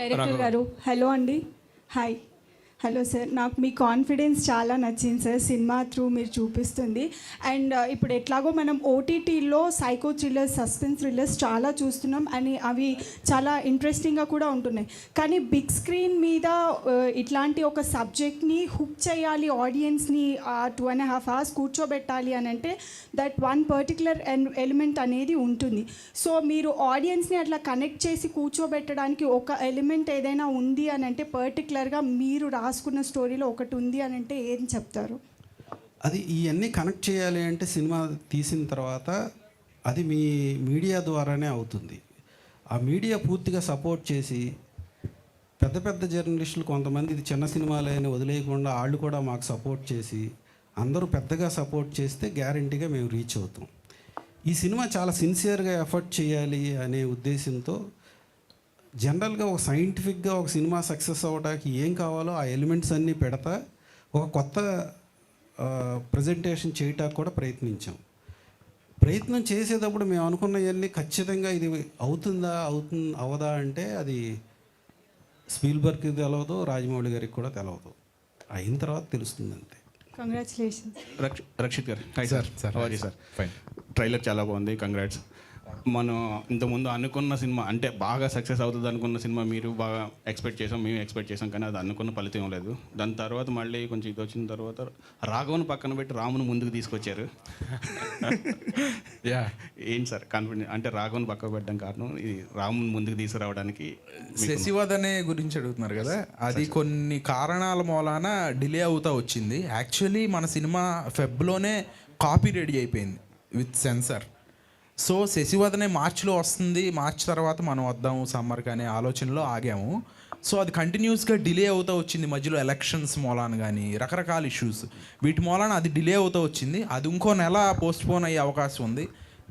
Director గారు. Hello అండి. Hi. Hello sir నాకు మీ కాన్ఫిడెన్స్ చాలా నచ్చింది సార్ సినిమా త్రూ మీరు చూపిస్తుంది. అండ్ ఇప్పుడు ఎట్లాగో మనం ఓటీటీలో సైకో థ్రిల్లర్స్ సస్పెన్స్ థ్రిల్లర్స్ చాలా చూస్తున్నాం అని అవి చాలా ఇంట్రెస్టింగ్గా కూడా ఉంటున్నాయి. కానీ బిగ్ స్క్రీన్ మీద ఇట్లాంటి ఒక సబ్జెక్ట్ని హుక్ చేయాలి ఆడియన్స్ని టూ అండ్ హాఫ్ అవర్స్ కూర్చోబెట్టాలి అని అంటే దట్ వన్ పర్టికులర్ ఎలిమెంట్ అనేది ఉంటుంది. సో మీరు ఆడియన్స్ని అట్లా కనెక్ట్ చేసి కూర్చోబెట్టడానికి ఒక ఎలిమెంట్ ఏదైనా ఉంది అని అంటే పర్టికులర్గా మీరు రా రాసుకున్న స్టోరీలో ఒకటి ఉంది అని అంటే ఏం చెప్తారు? అది ఇవన్నీ కనెక్ట్ చేయాలి అంటే సినిమా తీసిన తర్వాత అది మీ మీడియా ద్వారానే అవుతుంది. ఆ మీడియా పూర్తిగా సపోర్ట్ చేసి పెద్ద పెద్ద జర్నలిస్టులు కొంతమంది ఇది చిన్న సినిమాలని వదిలేయకుండా వాళ్ళు కూడా మాకు సపోర్ట్ చేసి అందరూ పెద్దగా సపోర్ట్ చేస్తే గ్యారంటీగా మేము రీచ్ అవుతాం. ఈ సినిమా చాలా సిన్సియర్గా ఎఫర్ట్ చేయాలి అనే ఉద్దేశంతో జనరల్గా ఒక సైంటిఫిక్గా ఒక సినిమా సక్సెస్ అవ్వడానికి ఏం కావాలో ఆ ఎలిమెంట్స్ అన్నీ పెడతా ఒక కొత్త ప్రజెంటేషన్ చేయటానికి కూడా ప్రయత్నించాం. ప్రయత్నం చేసేటప్పుడు మేము అనుకున్నవన్నీ ఖచ్చితంగా ఇది అవుతుందా అవుతుంది అవదా అంటే అది స్పీల్బర్గ్కి తెలవదు రాజమౌళి గారికి కూడా తెలవదు. అయిన తర్వాత తెలుస్తుంది అంతే. Congratulations Raksha Rakshit garu. Hi sir, sir sir. Sir fine trailer చాలా బాగుంది. కంగ్రాట్స్ మనం ఇంతకుముందు అనుకున్న సినిమా అంటే బాగా సక్సెస్ అవుతుంది అనుకున్న సినిమా మీరు బాగా ఎక్స్పెక్ట్ చేసాం మేము ఎక్స్పెక్ట్ చేసాం కానీ అది అనుకున్న ఫలితం లేదు. దాని తర్వాత మళ్ళీ కొంచెం ఇది వచ్చిన తర్వాత రాఘవన్ పక్కన పెట్టి రామును ముందుకు తీసుకొచ్చారు. యా. ఏంటి సార్ కాన్ఫిడెంట్ అంటే రాఘవన్ పక్కకు పెట్టడం కారణం ఇది రాముని ముందుకు తీసుకురావడానికి మీకు- శశివద్ అనే గురించి అడుగుతున్నారు కదా అది కొన్ని కారణాల మూలాన డిలే అవుతా వచ్చింది. యాక్చువల్లీ మన సినిమా ఫెబ్లోనే కాపీ రెడీ అయిపోయింది విత్ సెన్సర్. సో శశివదనే మార్చిలో వస్తుంది. మార్చ్ తర్వాత మనం వద్దాము సమ్మర్కి అనే ఆలోచనలో ఆగాము. సో అది కంటిన్యూస్గా డిలే అవుతూ వచ్చింది మధ్యలో ఎలక్షన్స్ మూలాన కానీ రకరకాల ఇష్యూస్. వీటి మూలాన అది డిలే అవుతూ వచ్చింది. అది ఇంకో నెల పోస్ట్ పోన్ అయ్యే అవకాశం ఉంది.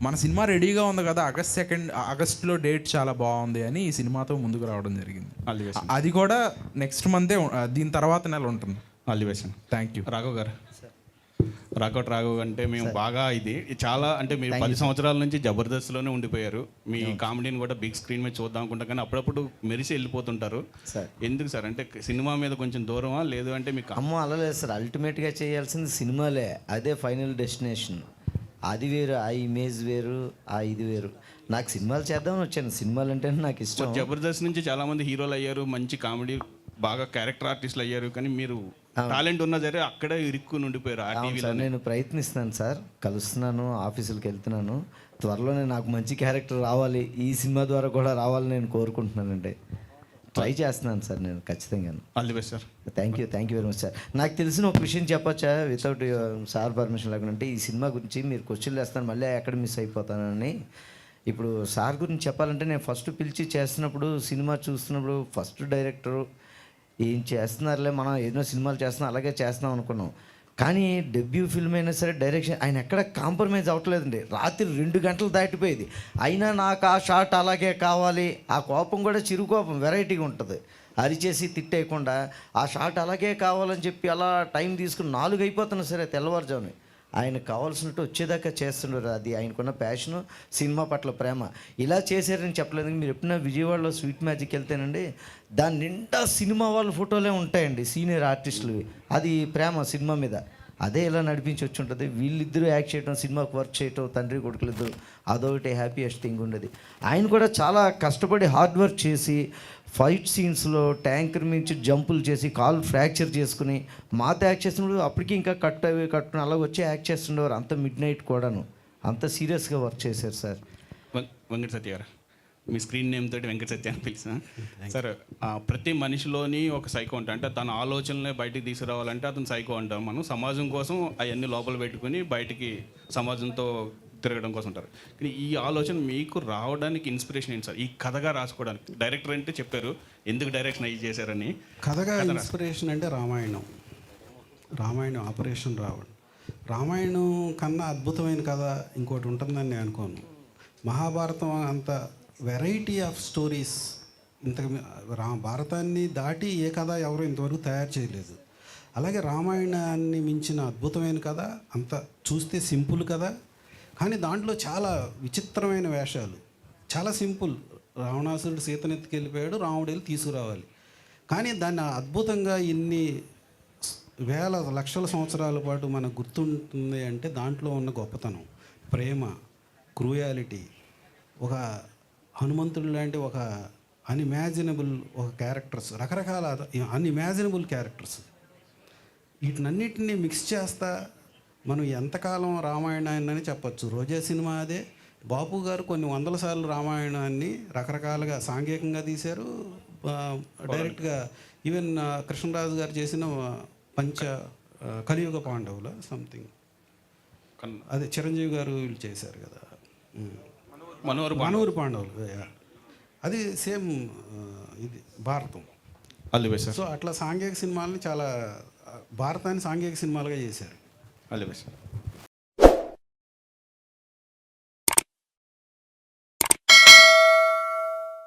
మన సినిమా రెడీగా ఉంది కదా ఆగస్ట్ సెకండ్ ఆగస్ట్లో డేట్ చాలా బాగుంది అని ఈ సినిమాతో ముందుకు రావడం జరిగింది. అది కూడా నెక్స్ట్ మంతే దీని తర్వాత నెల ఉంటుంది. All the best thank you Raghav garu. Raghav Raghav అంటే మేము బాగా ఇది. చాలా అంటే మీరు పది సంవత్సరాల నుంచి జబర్దస్త్లోనే ఉండిపోయారు. మీ కామెడీని కూడా బిగ్ స్క్రీన్ మీద చూద్దాం అనుకుంటాం కానీ అప్పుడప్పుడు మెరిసి వెళ్ళిపోతుంటారు. సార్. ఎందుకు సార్? అంటే సినిమా మీద కొంచెం దూరమా? లేదు అంటే మీకు అమ్మో అలా లేదు సార్. అల్టిమేట్గా చేయాల్సింది సినిమాలే. అదే ఫైనల్ డెస్టినేషన్. అది వేరు ఆ ఇమేజ్ వేరు ఆ ఇది వేరు. నాకు సినిమాలు చేద్దామని వచ్చాను. సినిమాలు అంటే నాకు ఇష్టం. జబర్దస్త్ నుంచి చాలా మంది హీరోలు అయ్యారు మంచి కామెడీ బాగా క్యారెక్టర్ ఆర్టిస్టులు అయ్యారు కానీ మీరు టాలెంట్ ఉన్నా సరే అక్కడే ఇరుక్కుని ఉండిపోయారు ఆ అవును టీవీలో సార్ నేను ప్రయత్నిస్తున్నాను సార్. కలుస్తున్నాను ఆఫీసులకు వెళ్తున్నాను. త్వరలోనే నాకు మంచి క్యారెక్టర్ రావాలి ఈ సినిమా ద్వారా కూడా రావాలని నేను కోరుకుంటున్నానండి. ట్రై చేస్తున్నాను సార్ నేను ఖచ్చితంగా all the best sir thank you thank you very much sir నాకు తెలిసిన ఒక విషయం చెప్పొచ్చా? వితౌట్ సార్ పర్మిషన్ లేకుండా అంటే ఈ సినిమా గురించి మీరు క్వశ్చన్లు వేస్తాను మళ్ళీ ఎక్కడ మిస్ అయిపోతానని. ఇప్పుడు సార్ గురించి చెప్పాలంటే నేను ఫస్ట్ పిలిచి చేస్తున్నప్పుడు సినిమా చూస్తున్నప్పుడు ఫస్ట్ డైరెక్టరు ఏం చేస్తున్నారులే మనం ఎన్నో సినిమాలు చేస్తున్నాం అలాగే చేస్తున్నాం అనుకున్నాం. కానీ డెబ్యూ ఫిల్మ్ అయినా సరే డైరెక్షన్ ఆయన ఎక్కడ కాంప్రమైజ్ అవ్వట్లేదండి. రాత్రి రెండు గంటలు దాటిపోయేది. అయినా నాకు ఆ షాట్ అలాగే కావాలి ఆ కోపం కూడా చిరు కోపం వెరైటీగా ఉంటుంది. అరిచేసి తిట్టేయకుండా ఆ షాట్ అలాగే కావాలని చెప్పి అలా టైం తీసుకుని నాలుగు అయిపోతున్నా సరే తెల్లవారుజామున. ఆయనకు కావాల్సినట్టు వచ్చేదాకా చేస్తుండ్రు అది ఆయనకున్న ప్యాషను సినిమా పట్ల ప్రేమ. ఇలా చేశారని చెప్పలేదు మీరు ఎప్పుడైనా విజయవాడలో స్వీట్ మ్యాజిక్ వెళ్తేనండి దాని నిండా సినిమా వాళ్ళ ఫోటోలే ఉంటాయండి సీనియర్ ఆర్టిస్టులు అది ప్రేమ సినిమా మీద. అదే ఇలా నడిపించి వచ్చి ఉంటుంది? వీళ్ళిద్దరూ యాక్ట్ చేయడం సినిమాకి వర్క్ చేయటం తండ్రి కొడుకులు ఇద్దరు అదొకటి హ్యాపీయెస్ట్ థింగ్ ఉండేది. ఆయన కూడా చాలా కష్టపడి హార్డ్ వర్క్ చేసి ఫైట్ సీన్స్లో ట్యాంకర్ మించి జంపులు చేసి కాలు ఫ్రాక్చర్ చేసుకుని మాతో యాక్ట్ చేసినప్పుడు అప్పటికి ఇంకా కట్ అవి కట్టుకుని అలా వచ్చి యాక్ట్ చేస్తుండేవారు. అంత మిడ్ నైట్ కూడాను. అంత సీరియస్గా వర్క్ చేశారు సార్. వెంకట సత్య గారు మీ స్క్రీన్ నేమ్ తోటి వెంకట సత్య అని పిలిచిన సార్ ప్రతి మనిషిలోని ఒక సైకో ఉంటుంది అంటే తన ఆలోచనలే బయటికి తీసుకురావాలంటే అతను సైకో అంటాం మనం. సమాజం కోసం అవన్నీ లోపల పెట్టుకుని బయటికి సమాజంతో తిరగడం కోసం ఉంటారు. కానీ ఈ ఆలోచన మీకు రావడానికి ఇన్స్పిరేషన్ ఏంటి సార్? ఈ కథగా రాసుకోవడానికి. డైరెక్టర్ అంటే చెప్పారు. ఎందుకు డైరెక్షన్ అయ్యి చేశారని? కథగా ఇన్స్పిరేషన్ అంటే రామాయణం. రామాయణం ఆపరేషన్ రావణ్. రామాయణం కన్నా అద్భుతమైన కథ ఇంకోటి ఉంటుందని నేను అనుకోను. మహాభారతం అంత వెరైటీ ఆఫ్ స్టోరీస్ ఇంతకు రా భారతాన్ని దాటి ఏ కథ ఎవరు ఇంతవరకు తయారు చేయలేదు. అలాగే రామాయణాన్ని మించిన అద్భుతమైన కథ అంత చూస్తే సింపుల్ కదా కానీ దాంట్లో చాలా విచిత్రమైన వేషాలు. చాలా సింపుల్. రావణాసురుడు సీతను ఎత్తుకెళ్ళిపోయాడు రాముడు వెళ్ళి తీసుకురావాలి. కానీ దాన్ని అద్భుతంగా ఇన్ని వేల లక్షల సంవత్సరాల పాటు మనకు గుర్తుంటుంది అంటే దాంట్లో ఉన్న గొప్పతనం ప్రేమ క్రూయాలిటీ. ఒక హనుమంతుడు లాంటి ఒక అన్ఇమాజినబుల్ ఒక క్యారెక్టర్స్ రకరకాల అన్ఇమాజినబుల్ క్యారెక్టర్స్ వీటినన్నిటిని మిక్స్ చేస్తా మనం ఎంతకాలం రామాయణాన్ని చెప్పొచ్చు. రోజా సినిమా అదే. బాపు గారు కొన్ని వందల సార్లు రామాయణాన్ని రకరకాలుగా సాంఘికంగా తీశారు. డైరెక్ట్గా ఈవెన్ కృష్ణరాజు గారు చేసిన పంచ కలియుగ పాండవుల సంథింగ్ అదే చిరంజీవి గారు వీళ్ళు చేశారు కదా. మనోహర్ మనూరు పాండవులు. అది సేమ్ ఇది భారతం. అల్లివే సార్ సో అట్లా సాంఘిక సినిమాలని చాలా భారతాన్ని సాంఘిక సినిమాలుగా చేశారు. అల్లివే సార్